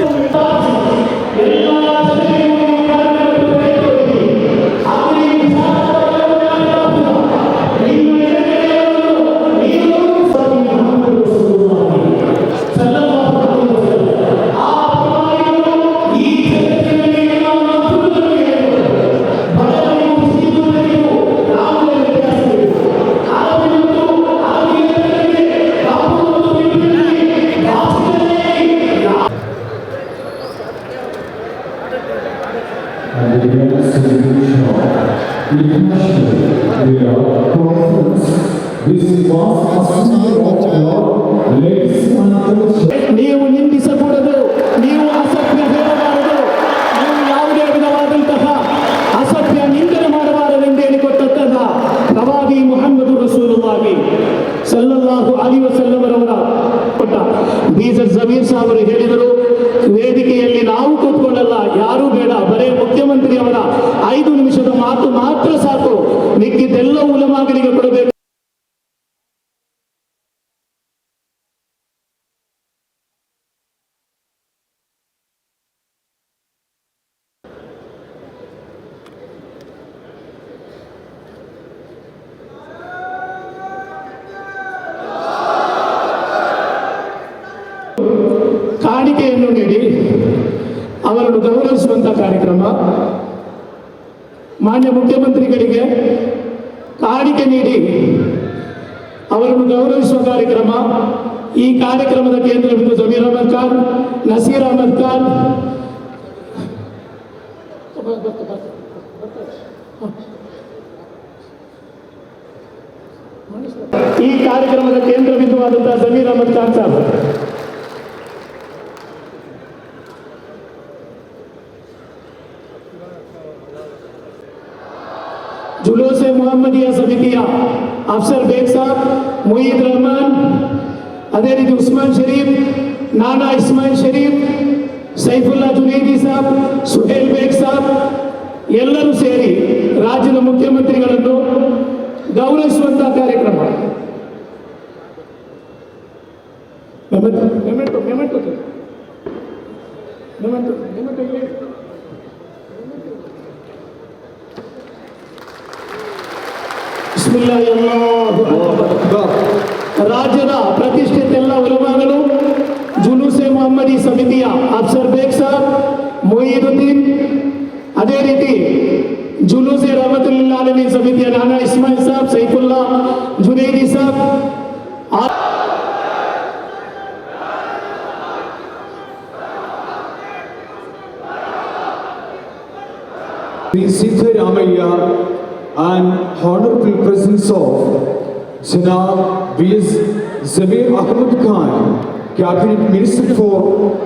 ಇದೆ and the next celebration of international conference. This was assembly of our ladies and gentlemen. ನೀವು ನಿಂದಿಸಕೂಡದು, ನೀವು ಅಸಭ್ಯ ಹೇಳಬಾರದು ನೀವು ಯಾವುದೇ ವಿಧವಾದಂತಹ ಅಸಭ್ಯ ನಿಂದನೆ ಮಾಡಬಾರದೆಂದು ಹೇಳಿಕೊಟ್ಟಂತಹ ಪ್ರವಾದಿ ಸಲ್ಲಲ್ಲಾಹು ಅಲಿ ಹೇಳಿದರು ವೇದಿಕೆಯಲ್ಲಿ ನಾವು ಕೂತ್ಕೊಂಡಲ್ಲ ಯಾರು ಬೇಡ, ಬರೇ ಮುಖ್ಯಮಂತ್ರಿಯವರ ಐದು ನಿಮಿಷದ ಮಾತು ಮಾತ್ರ ಸಾಕು. ನಿಕ್ಕಿದ್ದೆಲ್ಲ ಉಲಮಾಗಲಿಗೆ ಕೊಡಬೇಕು. ಕಾಣಿಕೆಯನ್ನು ನೀಡಿ ಅವರನ್ನು ಗೌರವಿಸುವಂಥ ಕಾರ್ಯಕ್ರಮ. ಮಾನ್ಯ ಮುಖ್ಯಮಂತ್ರಿಗಳಿಗೆ ಕಾಣಿಕೆ ನೀಡಿ ಅವರನ್ನು ಗೌರವಿಸುವ ಕಾರ್ಯಕ್ರಮ. ಈ ಕಾರ್ಯಕ್ರಮದ ಕೇಂದ್ರ ಬಿಂದು ಜಮೀರ್ ಅಹಮದ್ ಖಾನ್, ನಸೀರ್ ಅಹಮದ್ ಖಾನ್. ಈ ಕಾರ್ಯಕ್ರಮದ ಕೇಂದ್ರ ಬಿಂದುವಾದಂತಹ ಜಮೀರ್ ಅಹಮದ್ ಖಾನ್ ಸಾಹೇಬ್ जुलूस ಮೊಹಮ್ಮದಿಯ ಸಮಿತಿಯ ಅಫ್ಸರ್ ಬೇಗ್ ಸಾಬ್, ಮುಯೀದ್ ರಹಮಾನ್, ಅದೇ ರೀತಿ ಉಸ್ಮಾನ್ ಶರೀಫ್, ನಾನಾ ಇಸ್ಮಾಯಿಲ್ ಶರೀಫ್, ಸೈಫುಲ್ಲಾ ಜುನೇದಿ ಸಾಬ್, ಸುಹೇಲ್ ಬೇಗ್ ಸಾಬ್, ಎಲ್ಲರೂ ಸೇರಿ ರಾಜ್ಯದ ಮುಖ್ಯಮಂತ್ರಿಗಳನ್ನು ಗೌರವಿಸುವಂತಹ ಕಾರ್ಯಕ್ರಮ. Memento memento memento memento memento ಇಲ್ಲಿ. ಬಿಸ್ಮಿಲ್ಲಾಹಿ ಅಲ್ಲಾಹು ಅಕ್ಬರ್. ರಾಜ್ಯದ ಪ್ರತಿಷ್ಠಿತ ಎಲ್ಲ ಉಲಮಾಗಳು ಜುಲೂಸೆ ಮೊಹಮ್ಮದಿ ಸಮಿತಿಯ ಅಫ್ಸರ್ ಬೇಗ್ ಸಾಬ್ ಮೊಯ್ಯುದ್ದೀನ್ ಅದೇ ರೀತಿ ಜುಲೂಸೆ ರಹಮತುಲ್ಲಾ ಅಲಮೀನ್ ಸಮಿತಿಯ ನಾನಾ ಇಸ್ಮಾಯಿಲ್ ಸಾಬ್ ಸೈಫುಲ್ಲಾ ಜುನೈದಿ ಸಾಬ್ ಆ- Sri Sitaramaya and honorable presence of Janab V.S. Zamir Ahmad Khan, Cabinet Minister for